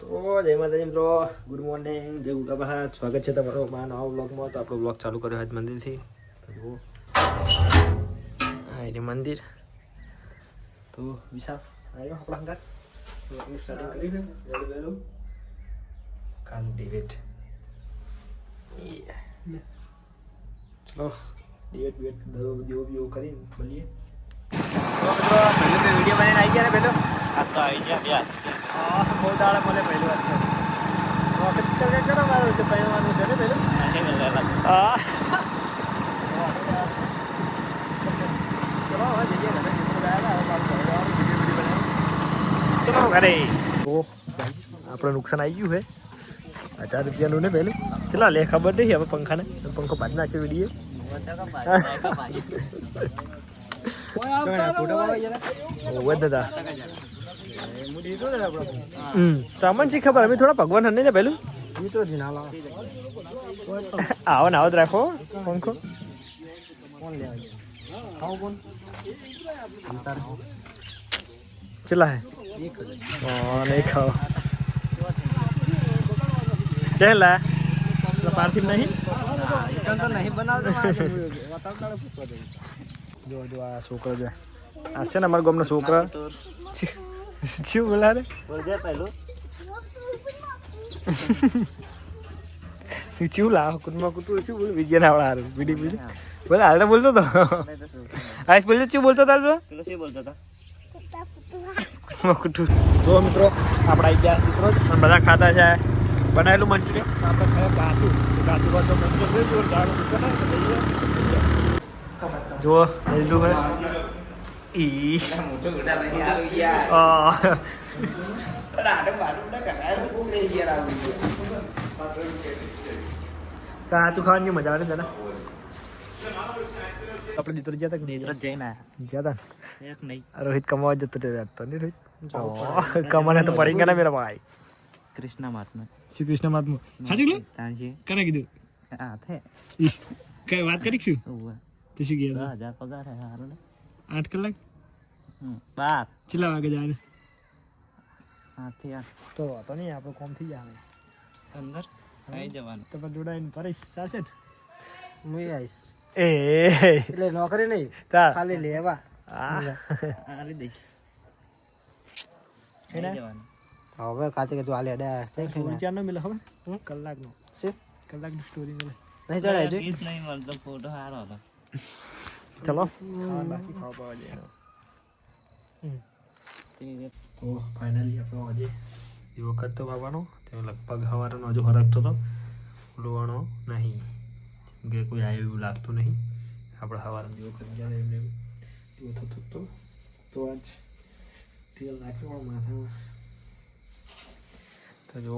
તો જય માતાજી મિત્રો. ગુડ મોર્નિંગ જય બહાર સ્વાગત છે તમારો મારા નવા બ્લોગમાં તો આપણો બ્લોગ ચાલુ કર્યો આજ મંદિરથી. જુઓ. હા એ મંદિર. તો વિશાલ આવ્યો આપણા અંગાર? સ્ટાર્ટિંગ કરી છે વહેલું કાંડી વેટ ચલો વેટ દરો દીવો બીવો કરીને તો વીડિયો બનાવીને આવી ગયા ને પહેલો. આ તો આવી ગયા બે બહુ દાડા મળે પહેલી વાર છે વખત કરે કરો મારું છે પહેરવાનું છે ને હા ચલો ઘરે. ઓહ આપણે નુકસાન આવી ગયું છે. હજાર રૂપિયાનું ને પેલું ચલા લે ખબર નહીં હવે પંખાને. પંખો બાદ નાખશે વીડિયો ઓવે દાદા તમને શી ખબર? અમે થોડા ભગવાન હને જ પેલું? આવો ને આવો જ રાખો. પંખો ચલા હે? નહીં ખાઓ. ચેલા? પાર્થિવ નહીં? જો જો આ છોકરો જો આ છે ને અમારા ગામનો છોકરો. શું બોલા રે શું ચીવું લાવ? કુટુંબમાં કુટું શું બોલ? ના વાળા હારું. બીડી બીડી. બોલે હાલ બોલતો તો. આજ બોલતો શું બોલતો તાર તો પેલો શું બોલતો હતો? કુટું મિત્રો આપણા ગયા મિત્રો બધા ખાતા છે. બનાવેલું મંચુરિયન. આપણે ખાય કાચું મંચુરિયન જો દાળ જુઓ લીધું હે ઈ આ કાચું ખાવાની મજા આવે ને તને આપણે જીતો ગયા હતા કે નહીં નીરજ જઈને ગયા હતા એક નહીં રોહિત કમાવા જતો રહ્યો તો નહીં રોહિત કમાને તો પડી ગયા ને મેરા ભાઈ કૃષ્ણ મહાત્મા શ્રી કૃષ્ણ મહાત્મા હા ચકલો તાંજી કને કીધું આ થે ઈશ કઈ વાત કરી શું ઉવ્વ. તે શું દસ કીધું હજાર પગાર હે હારું ને આઠ કલાક હમ. બાર કેટલા વાગે જાય આઠથી આઠ તો વાતો નહીં આપણું કોમ થઈ જાય અંદર આવી જવાનું તો પણ જોડાઈને ફરીશ ચાલશે ને હું આવીશ એ એટલે નોકરી નહીં ખાલી લેવા આલી દઈશ? હવે કાતે કે તું આલે અડા છે કે સ્ટોરી ચારનો મિલે કલાકનો છે કલાકની સ્ટોરી મિલે નહીં ચડાય જો નહીં મળતો ફોટો સારો હતો ચલો તે તો ફાઇનલી આપણો આજે એ વખત તો બાબાનો તે લગભગ સવારનો હજુ હરકતો તો લોવાનો નહીં. કેમ કે કોઈ આવ્યું એવું લાગતું નહીં. આપણે સવારનો જેવો વખત ગયા એમને એમ. એવો થતો હતો. તો આજ તેલ નાખ્યું માથામાં. તો જો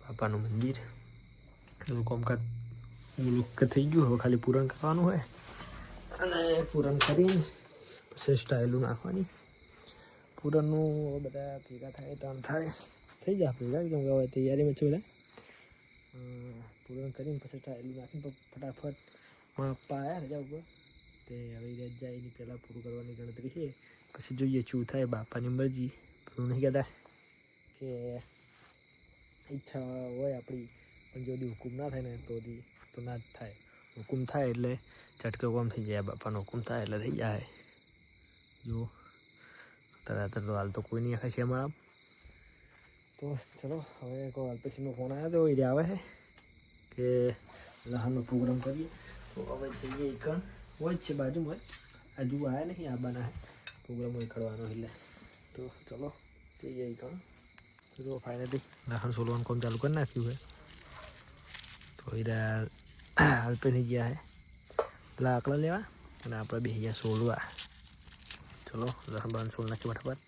બાપાનું મંદિર. કામકાજ મુલુક થઈ ગયું. હવે ખાલી પૂરણ કરવાનું હોય. અને પૂરણ કરીને પછી સ્ટાઇલું નાખવાની. પૂરણનું બધા ભેગા થાય તો આમ થાય. થઈ જાય ભેગા કેમ કે હવે તૈયારીમાં છે બધા. પૂરણ કરીને પછી ટાયલું નાખીને ફટાફટ માપા આવ્યા રજા ઉપર. તે હવે રજ એની પહેલાં પૂરું કરવાની ગણતરી છે. પછી જોઈએ શું થાય, બાપાની મરજી. પૂરું નહીં કહેતા કે ઈચ્છા હોય આપણી, પણ જો હુકુમ ના થાય ને તો તો ના જ થાય. હુકુમ થાય એટલે ચટકો કોમ થઈ જાય બાપાનો હુકુમ થાય એટલે થઈ જાય જો તરત તો હાલ તો કોઈ નહીં ખાશે અમારા તો ચલો હવે કોઈ પછીનો ફોન આવ્યો તો એ આવે છે કે લહાનનો પ્રોગ્રામ કરીએ તો હવે જઈએ એકણ હોય જ છે બાજુમાં હજુ આવ્યા નહીં આ બના પ્રોગ્રામ હોય કરવાનો એટલે તો ચલો જઈએ એકણ તો ફાઇનલી લહાન સોલવાનું કામ ચાલુ કરી નાખ્યું છે તો એ અલ્પેશ ગયા છે પેલા આકડા લેવા અને આપણે બે ગયા સોલવા ચલો લસણ સોલ નાખી ફટાફટ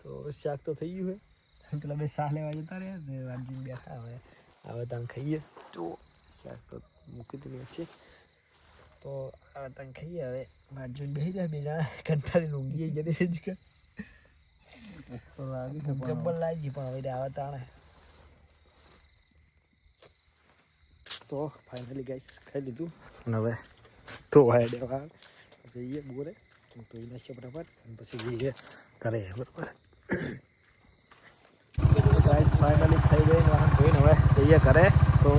તો શાક તો થઈ ગયું છે પેલા બે શાહ લેવા જતા રહ્યા ને વાંચી બેઠા હવે હવે તમે ખાઈએ તો શાક તો મૂકી દીધું છે તો હવે તમે ખાઈએ હવે વાંચી બેસી જાય બીજા કંટાળી ઊંઘી જતી છે જ કે જબ્બર લાગી પણ હવે આવા તાણે તો ફાઇનલી ગાઈસ ખાઈ લીધું. અને હવે તો વાય દેવા જઈએ બોરે. તો એ નાખીએ ફટાફટ. અને પછી જઈએ કરે બરાબર. ગાઈસ ફાઇનલી ખાઈ ગઈ. વાહન ધોઈને હવે જઈએ ઘરે. તો